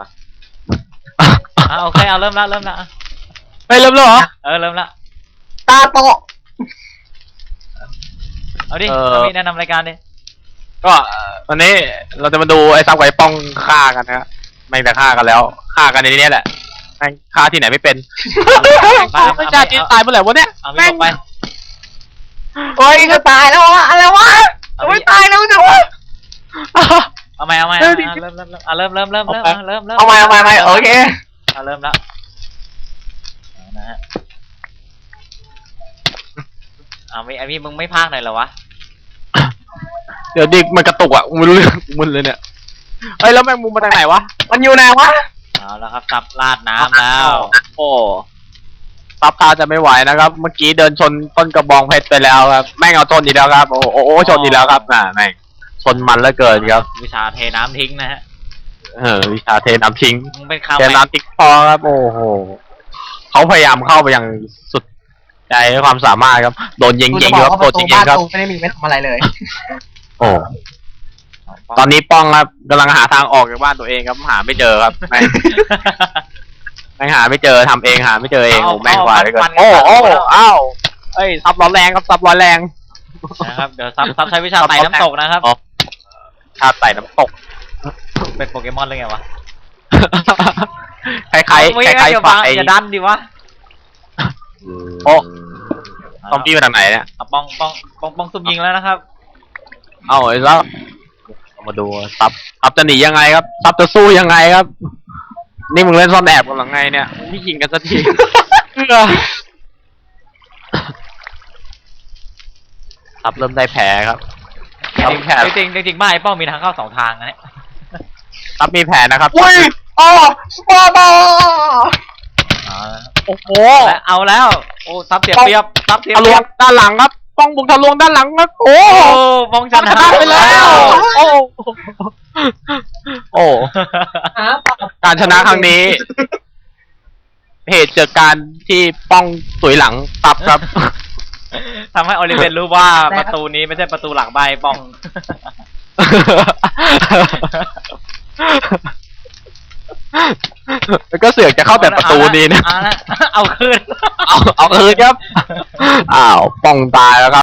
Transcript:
อะโอเคเอาเริ่มละเริ่มละเฮ้ยเริ่มแล้วเหรอ เออเริ่มละตาโตะเอาดิเออเอาดิแนะนำรายการดิก็เอ่อวันนี้เราจะมาดูไอ้ซับไก่ป้องฆ่ากันนะฮะไม่แต่ฆ่ากันแล้วฆ่ากันในนี้แหละแม่งฆ่าที่ไหนไม่เป็นไม่กล้าจีนตายเมื่อไหร่วะเนี่ยเอามีแม่องอกไปโอ้ยจะตายแล้ววะอะไรวะ ริ่มเริ่มเริ่มอะเริ่มเริ่มเริ่มเริ่มเอาไปอะเริ่มเริ่มเอาใหม่เอาใหม่เอาใหม่โอเคเอาเริ่มละเอานะฮะเอาไม่ไอพี่มึงไม่พากหน่อยเหรอวะเดี๋ยวดิมันกระตุกอะกูไม่รู้เรื่องมึนเลยเนี่ยเอ้ยแล้วแมงมุมมาจากไหนวะมันอยู่ไหนวะเอาแล้วครับซับลาดน้ำแล้วโอ้ซับคาจะไม่ไหวนะครับ เมื่อกี้เดินชนต้นกระบองเพชรไปแล้วครับแม่งเอาชนอีกแล้วครับโอ้โหโอ้โหชนอีกแล้วครับน่ะแม่ง ชนมันเหลือเกินครับ วิชาเทน้ำทิ้งนะฮะเออวิชาเทน้ำทิ้งมึงเป็นข่าวเทน้ำทิ้งพอครับ โอ้โหเขาพยายามเข้าไปอย่างสุดใจความสามารถครับ โดนยิงกูยิจะงบคอกรับว่าปโดระนตูยิงบ้านครับ กูไม่ได้มีไว้ทำอะไรเลย โอ้ตอนนี้ป้องครับกำลังหาทางออกจากบ้านตัวเองครับหาไม่เจอครับแม่งแม่งหาไม่เจอทำเองหาไม่เจอเองเอาโอ้แม่งเอากว่าเลยฟันโอ้ฟันโอ้ฟันอ้าวเอ้ยซับร้อนแรงครับซับร้อนแรง นะครับ เดี๋ยวซับซับใช้วิชาไต่น้ำตกนะครับ อ๋อ ชาติไต่น้ำตก เป็นโปเกมอนเลยไงวะ คล้ายๆคล้ายมึงๆคล้ายอย่าๆไฟบังอย่าดันดิวะโอ้ซอมบี้มาจากไหนเนี่ย เอาป้องป้องป้องป้องซุ่มยิงแล้วนะครับเอาไอ้ซับเอามาดูซับซับจะหนียังไงครับซับจะสู้ยังไงครับ นี่มึงเล่นซ่อนแอบกันหรือไงเนี่ยไม่ยิงกันสักทีเอื้อซับเริ่มได้แผลครับ ซับมีแผลจริงๆจริงๆบ้านไอ้ป้องมีทางเข้าสองทางนะเนี่ยซับมีแผลนะครับอุ้ยอ๋อสปอร์บอลเอาละโอ้โหและเอาแล้ว โอ้ซับเสียเปรียบซับเสียทะเปลรีวยงบด้านหลังครับป้องบุกทะลวงด้านหลังครับ โอ้โอ้ป้องชชนะนะ ไปแล้ว โอ้โอ้ หาปะการชนะครั้งนี้ เหตุจากการที่ป้องสุยหลังตับครับ ทำให้โอลิเวนรู้ว่าประตูนี้ไม่ใช่ประตูหลังใบานไอ้ป้อง แล้วก็เสือกจะเข้าแต่ประตูนี้นะเอาละเอาคืน เอา เอาคืนครับ อ้าว ป้องตายแล้วครับ